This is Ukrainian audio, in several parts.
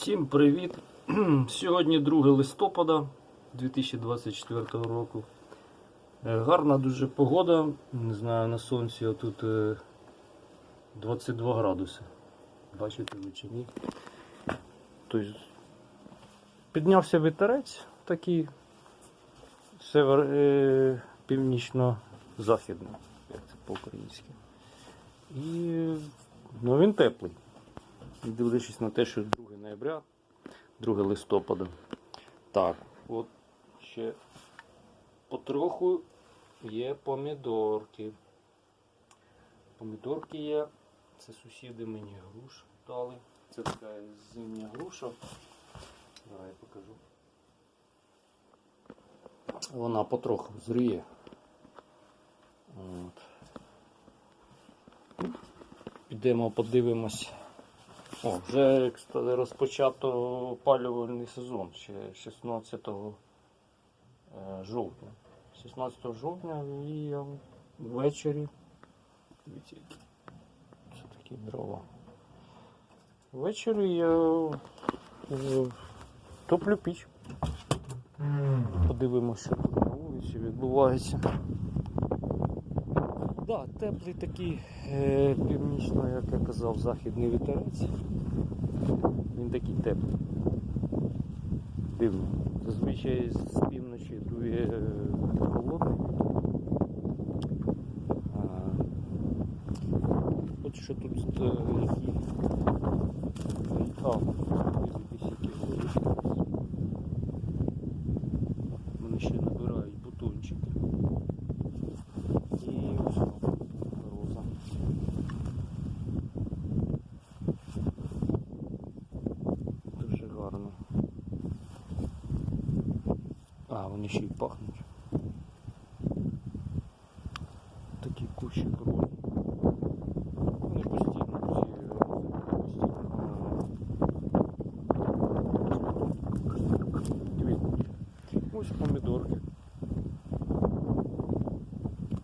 Всім привіт! Сьогодні 2 листопада 2024 року. Е, Гарна дуже погода. Не знаю, на сонці тут 22 градуси. Бачите ви чи ні? Тобто, піднявся вітерець такий север, е, північно-західний, як це по-українськи. І ну, він теплий. Дивлячись на те, що 2 ноября, 2 листопада. Так, от ще потроху є помідорки. Помідорки є. Це сусіди мені груш дали. Це така зимня груша. Зараз я покажу. Вона потроху зріє. От. Підемо подивимось. О, вже розпочато опалювальний сезон ще 16 е, жовтня. 16 жовтня і я ввечері. Дивіться, які це такі дрова. Ввечері я е, топлю піч. Подивимося, що тут на вулиці відбувається. Да, теплий такий е, північно, як я казав, західний вітерець. Він такий теплий. Дивно. Зазвичай з півночі дує е, холодний От що тут е, які. А, дивіться, які горішки. Вони ще набирають бутончики. І ось роза. Дуже гарно. А, вони ще й пахнуть. Такі кущі кролі. Вони постійно постійно. Ось помідорки.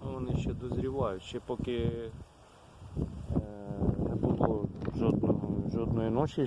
Вони ще дозрівають, ще поки е, не було жодного, жодної ночі,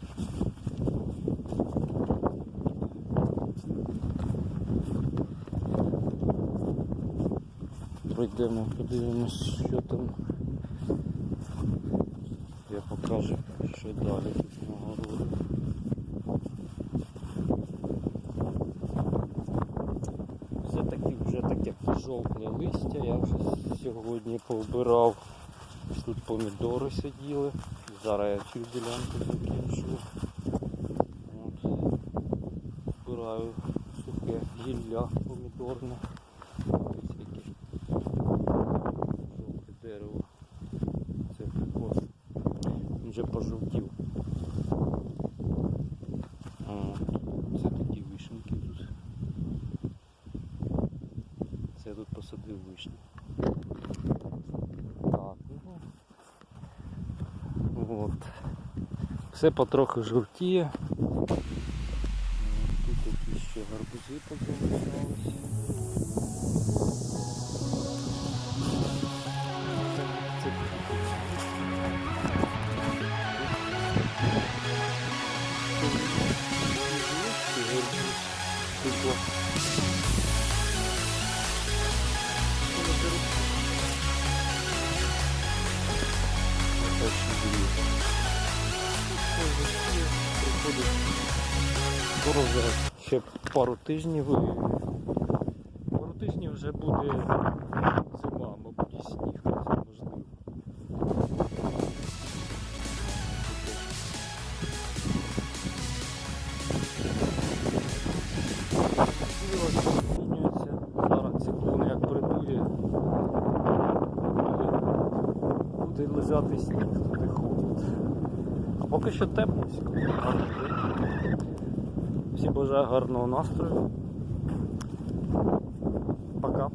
Пройдемо, подивимось, що там. Я покажу, що далі тут на городі. Все таки вже таке пожовкле листя, я вже сьогодні повбирав. Тут помідори сиділи. Зараз я цю ділянку закінчу. От. Збираю сухе гілля помідорне. Ось яке жовте дерево. Це також. Він вже пожовтів. Це такі вишеньки тут. Це я тут посадив вишні. Так. От. Все потроху жовтіє. Тут якісь ще гарбузи позалишалися. Скоро вже ще пару тижнів. Пару тижнів вже буде зима, мабуть, і сніг, можливо. Сніг, туди. А поки що тепло, сьогодні гарний. Всім бажаю гарного настрою. Пока.